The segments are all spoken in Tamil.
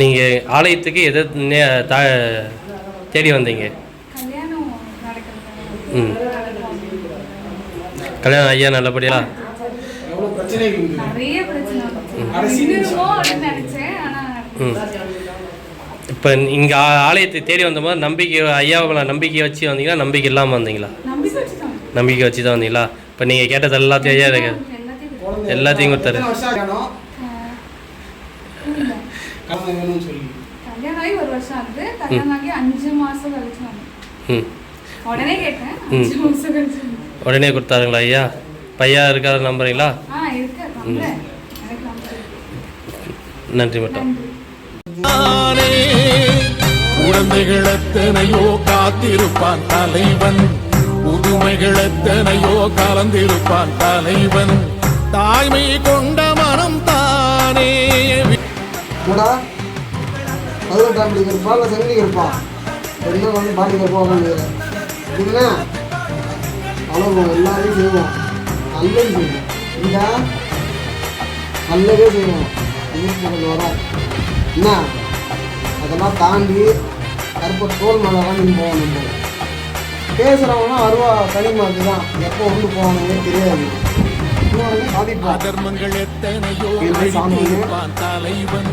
நீங்கள் ஆலயத்துக்கு எதை தா தேடி வந்தீங்க? ம். கல்யாணம் ஐயா நல்லபடியா? இப்போ இங்கே ஆலயத்தை தேடி வந்த போது நம்பிக்கை ஐயாவை நம்பிக்கை வச்சு வந்தீங்களா? நம்பிக்கை இல்லாமல் வந்தீங்களா? நம்பிக்கை வச்சு தான் வந்தீங்களா? இப்போ நீங்கள் கேட்டது எல்லாத்தையும் ஐயா இருக்கு. எல்லாத்தையும் கொடுத்தாரு. கல்யாணம் ஆகி ஒரு வருஷம் ஆகுது. கல்யாணம் ஆகி அஞ்சு மாசம் கழிச்சு வந்தேன். ம். உடனே கேட்டேன். அஞ்சு மாசம் கழிச்சு. உடனே கொடுத்தாருங்களா ஐயா? பையா இருக்காரு நம்புறீங்களா? ஆ இருக்கு. நம்புறேன். எனக்கு நம்புறேன். நன்றி மட்டும் குழந்தைகள் எத்தனையோ காத்திருப்பான் தலைவன். புதுமைகள் எத்தனையோ கலந்திருப்பான் தலைவன். தாய்மை கொண்ட மனம் தானே. என்னடா? பதினெட்டாம் படிக்க இருப்பா இல்லை செகண்ட் இருப்பா என்ன வந்து பாடிக்க போக முடியாது என்ன அவ்வளோ எல்லாரையும் செய்வோம். நல்லது செய்வோம். இந்த நல்லதே செய்வோம். உயிர் கொஞ்சம் என்ன? அதெல்லாம் தாண்டி கருப்பை தோல் மேலாம் நீ போகணும் நம்ம பேசுகிறவங்களாம் அருவா தனிமாக்கு தான் எப்போ வந்து போகணுமே தெரியாது. அதர்மங்கள் எத்தனையோ தலைவன்.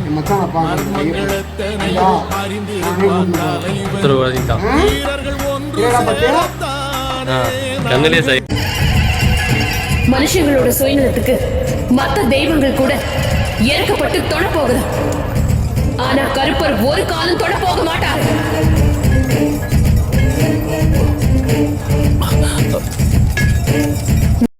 மர்மங்கள் எத்தனையோ அறிந்திருப்பான் தலைவன். வீரர்கள் ஒன்று மனுஷங்களோட சுயநலத்துக்கு மத்த தெய்வங்கள் கூட இறக்கப்பட்டு தொட போகுது ஆனா கருப்பர் ஒரு காலம் தொட போக மாட்டார்.